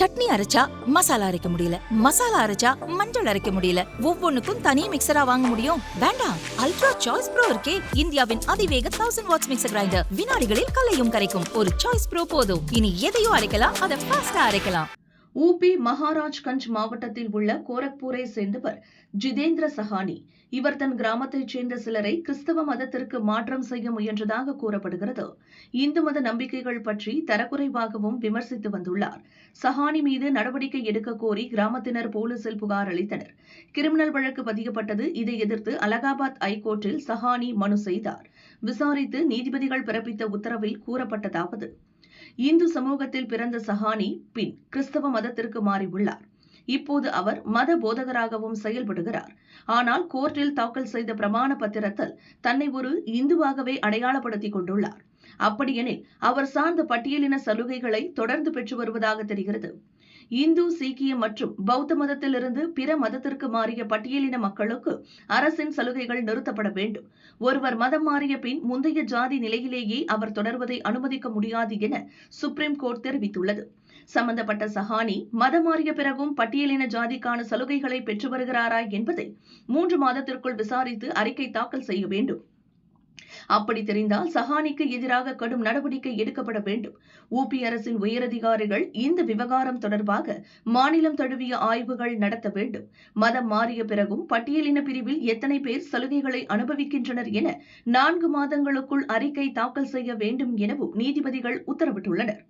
சட்னி அரைச்சா மசாலா அரைக்க முடியல. மசாலா அரைச்சா மஞ்சள் அரைக்க முடியல. ஒவ்வொன்னுக்கும் தனி மிக்சரா வாங்க முடியும். வேண்டாம். அல்ட்ரா சாய்ஸ் ப்ரோ இருக்கே. இந்தியாவின் அதிவேக தௌசண்ட் வாட்ஸ் மிக்சர் கிரைண்டர் வினாடிகளில் கல்லையும் கரைக்கும். ஒரு சாய்ஸ் ப்ரோ போதும். இனி எதையும் அரைக்கலாம். அதை ஃபாஸ்டா அரைக்கலாம். ஊபி மகாராஜ்கஞ்ச் மாவட்டத்தில் உள்ள கோரக்பூரை சேர்ந்தவர் ஜிதேந்திர சஹானி. இவர் தன் கிராமத்தைச் சேர்ந்த சிலரை கிறிஸ்தவ மதத்திற்கு மாற்றம் செய்ய முயன்றதாக கூறப்படுகிறது. இந்து மத நம்பிக்கைகள் பற்றி தரக்குறைவாகவும் விமர்சித்து வந்துள்ளார். சஹானி மீது நடவடிக்கை எடுக்க கோரி கிராமத்தினர் போலீசில் புகார் அளித்தனர். கிரிமினல் வழக்கு பதியப்பட்டது. இதை எதிர்த்து அலகாபாத் ஐகோர்ட்டில் சஹானி மனு செய்தார். விசாரித்து நீதிபதிகள் பிறப்பித்த உத்தரவில் கூறப்பட்டதாவது. இந்து சமூகத்தில் பிறந்த சஹானி பின் கிறிஸ்தவ மதத்திற்கு மாறியுள்ளார். இப்போது அவர் மத போதகராகவும் செயல்படுகிறார். ஆனால் கோர்ட்டில் தாக்கல் செய்த பிரமாண பத்திரத்தில் தன்னை ஒரு இந்துவாகவே அடையாளப்படுத்திக் கொண்டுள்ளார். அப்படியெனில் அவர் சார்ந்த பட்டியலின சலுகைகளை தொடர்ந்து பெற்று வருவதாக தெரிகிறது. இந்து சீக்கிய மற்றும் பௌத்த மதத்திலிருந்து பிற மதத்திற்கு மாறிய பட்டியலின மக்களுக்கு அரசின் சலுகைகள் நிறுத்தப்பட வேண்டும். ஒருவர் மதம் மாறிய பின் முந்தைய ஜாதி நிலையிலேயே அவர் தொடர்வதை அனுமதிக்க முடியாது என சுப்ரீம் கோர்ட் தெரிவித்துள்ளது. சம்பந்தப்பட்ட சஹானி மதம் மாறிய பிறகும் பட்டியலின ஜாதிக்கான சலுகைகளை பெற்று வருகிறாரா என்பதை மூன்று மாதத்திற்குள் விசாரித்து அறிக்கை தாக்கல் செய்ய வேண்டும். அப்படி தெரிந்தால் சஹானிக்கு எதிராக கடும் நடவடிக்கை எடுக்கப்பட வேண்டும். ஊபி அரசின் உயரதிகாரிகள் இந்த விவகாரம் தொடர்பாக மாநிலம் தழுவிய ஆய்வுகள் நடத்த வேண்டும். மதம் மாறிய பிறகும் பட்டியலின பிரிவில் எத்தனை பேர் சலுகைகளை அனுபவிக்கின்றனர் என நான்கு மாதங்களுக்குள் அறிக்கை தாக்கல் செய்ய வேண்டும் எனவும் நீதிபதிகள் உத்தரவிட்டுள்ளனர்.